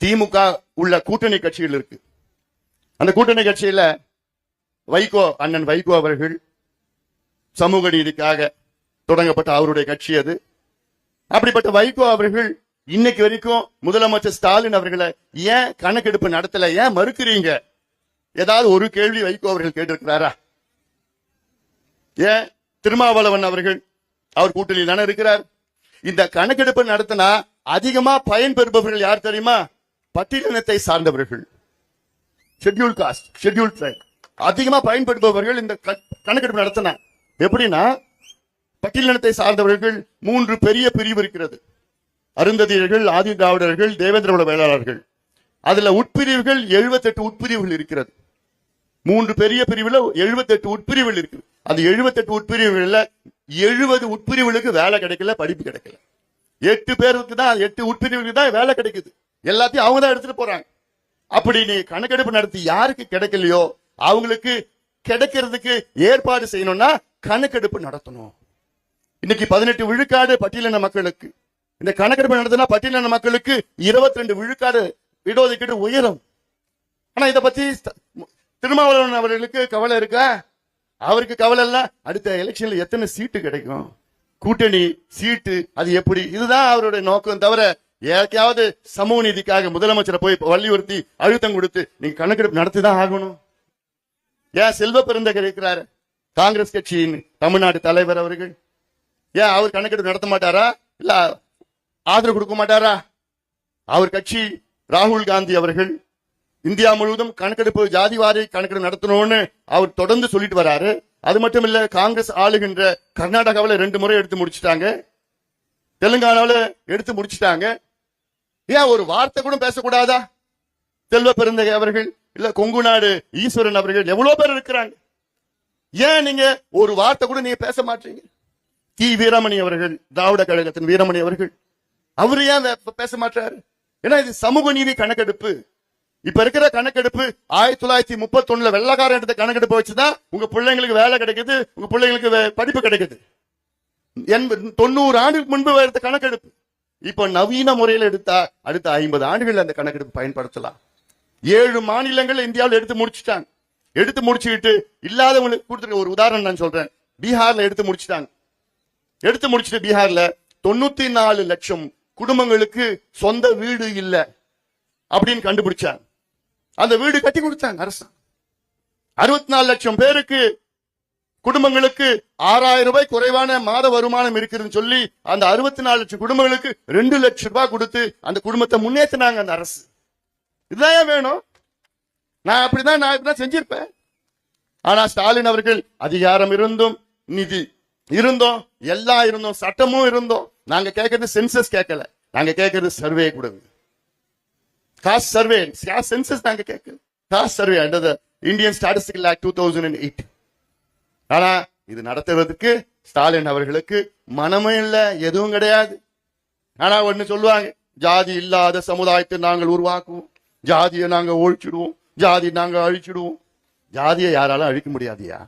திமுக உள்ள கூட்டணி கட்சிகள் இருக்கு. அந்த கூட்டணி கட்சியில வைகோ அண்ணன் வைகோ அவர்கள் சமூக நீதிக்காக தொடங்கப்பட்ட அவருடைய கட்சி அது. அப்படிப்பட்ட வைகோ அவர்கள் இன்னைக்கு வரைக்கும் முதலமைச்சர் ஸ்டாலின் அவர்களை ஏன் கணக்கெடுப்பு நடத்தல ஏன் மறுக்கிறீங்க? ஏதாவது ஒரு கேள்வி வைகோ அவர்கள் கேட்டிருக்கிறாரா? ஏன் திருமாவளவன் அவர்கள் அவர் கூட்டணியில் தானே இருக்கிறார்? இந்த கணக்கெடுப்பு நடத்தினா அதிகமா பயன்பெறுபவர்கள் யார் தெரியுமா? பட்டியலினத்தை சார்ந்தவர்கள். ஷெட்யூல் காஸ்ட் ஷெட்யூல் ட்ரைப் அதிகமாக பயன்படுபவர்கள் இந்த க- கணக்கெடுப்பு நடத்தின எப்படின்னா பட்டியலினத்தை சார்ந்தவர்கள் மூன்று பெரிய பிரிவு இருக்கிறது. அருந்ததியர்கள் ஆதி திராவிடர்கள் தேவேந்திரகுல வேளாளர்கள். அதுல உட்பிரிவுகள் 78 உட்பிரிவுகள் இருக்கிறது. மூன்று பெரிய பிரிவுல 78 உட்பிரிவுகள் இருக்கு அந்த 78 உட்பிரிவுகள்ல எழுபது உட்பிரிவுகளுக்கு வேலை கிடைக்கல படிப்பு கிடைக்கல. எட்டு பேருக்கு தான் எட்டு உட்பிரிவுகளுக்கு தான் வேலை கிடைக்குது. எல்லாத்தையும் அவங்க தான் எடுத்துட்டு போறாங்க. அப்படி நீ கணக்கெடுப்பு நடத்தி யாருக்கு கிடைக்கலையோ அவங்களுக்கு கிடைக்கிறதுக்கு ஏற்பாடு செய்யணும்னா கணக்கெடுப்பு நடத்தணும். இன்னைக்கு பதினெட்டு விழுக்காடு பட்டியலின மக்களுக்கு இந்த கணக்கெடுப்பு நடத்தினா பட்டியலின மக்களுக்கு 22 ரெண்டு விழுக்காடு இடஒதுக்கீடு உயரும். ஆனா இதை பத்தி திருமாவளவன் அவர்களுக்கு கவலை இருக்கா? அவருக்கு கவலை இல்ல. அடுத்த எலெக்ஷன்ல எத்தனை சீட்டு கிடைக்கும்? கூட்டணி சீட்டு அது எப்படி? இதுதான் அவருடைய நோக்கம் தவிர ஏற்கையாவது சமூக நீதிக்காக முதலமைச்சரை போய் வலியுறுத்தி அழுத்தம் கொடுத்து நீங்க கணக்கெடுப்பு நடத்தி தான் ஆகணும். ஏன் செல்வ பெருந்தகர் இருக்கிறாரு? காங்கிரஸ் கட்சியின் தமிழ்நாடு தலைவர் அவர்கள். ஏன் அவர் கணக்கெடுப்பு நடத்த மாட்டாரா? இல்ல ஆதரவு கொடுக்க மாட்டாரா? அவர் கட்சி ராகுல் காந்தி அவர்கள் இந்தியா முழுவதும் கணக்கெடுப்பு ஜாதிவாரி கணக்கெடுப்பு நடத்தணும்னு அவர் தொடர்ந்து சொல்லிட்டு வராரு. அது மட்டும் இல்ல காங்கிரஸ் ஆளுகின்ற கர்நாடகாவில் ரெண்டு முறை எடுத்து முடிச்சிட்டாங்க. தெலுங்கானாவில் எடுத்து முடிச்சிட்டாங்க. ஏன் ஒரு வார்த்தை கூட பேசக்கூடாதா? செல்வ பெருந்தகை அவர்கள் இல்ல கொங்கு நாடு ஈஸ்வரன் அவர்கள் எவ்வளவு பேர் இருக்கிறாங்க? ஏன் நீங்க ஒரு வார்த்தை கூட நீங்க பேச மாட்டீங்க? தி வீரமணி அவர்கள் திராவிட கழகத்தின் வீரமணி அவர்கள் அவரு ஏன் வே- பேச மாட்டாரு ஏன்னா இது சமூக நீதி கணக்கெடுப்பு. இப்ப இருக்கிற கணக்கெடுப்பு ஆயிரத்தி தொள்ளாயிரத்தி முப்பத்தி ஒண்ணுல வெள்ளக்காரன் எடுத்த கணக்கெடுப்பு வச்சுதான் உங்க பிள்ளைங்களுக்கு வேலை கிடைக்குது உங்க பிள்ளைங்களுக்கு வே- படிப்பு கிடைக்குது. தொண்ணூறு ஆண்டுக்கு முன்பு எடுத்த கணக்கெடுப்பு. இப்ப நவீன முறையில் எடுத்தா அடுத்த ஐம்பது ஆண்டுகள் அந்த கணக்கெடுப்பு பயன்படுத்தலாம். ஏழு மாநிலங்கள் இந்தியாவில் எடுத்து முடிச்சுட்டாங்க. எடுத்து முடிச்சுக்கிட்டு இல்லாதவங்களுக்கு கொடுத்துருக்க ஒரு உதாரணம் நான் சொல்றேன். பீகார்ல எடுத்து முடிச்சிட்டாங்க. எடுத்து முடிச்சிட்டு பீகார்ல தொண்ணூத்தி நாலு லட்சம் குடும்பங்களுக்கு சொந்த வீடு இல்லை அப்படின்னு கண்டுபிடிச்சாங்க. அந்த வீடு கட்டி கொடுத்தாங்க அரசாங்கம். அறுபத்தி நாலு லட்சம் பேருக்கு குடும்பங்களுக்கு ஆறாயிரம் ரூபாய் குறைவான மாத வருமானம் இருக்குதுன்னு சொல்லி அந்த அறுபத்தி நாலு லட்சம் குடும்பங்களுக்கு ரெண்டு லட்சம் ரூபாய் கொடுத்து அந்த குடும்பத்தை முன்னேற்றினாங்க அந்த அரசு. இதுதான் வேணும்? நான் அப்படிதான் நான் இப்படிதான் செஞ்சிருப்பேன். ஆனா ஸ்டாலின் அவர்கள் அதிகாரம் இருந்தும் நிதி இருந்தோம் எல்லாம் இருந்தோம் சட்டமும் இருந்தோம் நாங்க கேட்கறது சென்சஸ் கேட்கல. நாங்க கேட்கறது சர்வே கொடுங்க காஸ்ட் சர்வே காஸ்ட் சென்சஸ் நாங்க கேட்கல. Caste survey under Indian statistical act two thousand and eight. ஆனா இது நடத்துறதுக்கு ஸ்டாலின் அவர்களுக்கு மனமே இல்லை எதுவும் கிடையாது. ஆனா ஒண்ணு சொல்லுவாங்க ஜாதி இல்லாத சமுதாயத்தை நாங்கள் உருவாக்குவோம். ஜாதியை நாங்க ஒழிச்சிடுவோம். ஜாதி நாங்க அழிச்சிடுவோம். ஜாதியை யாராலும் அழிக்க முடியாதியா?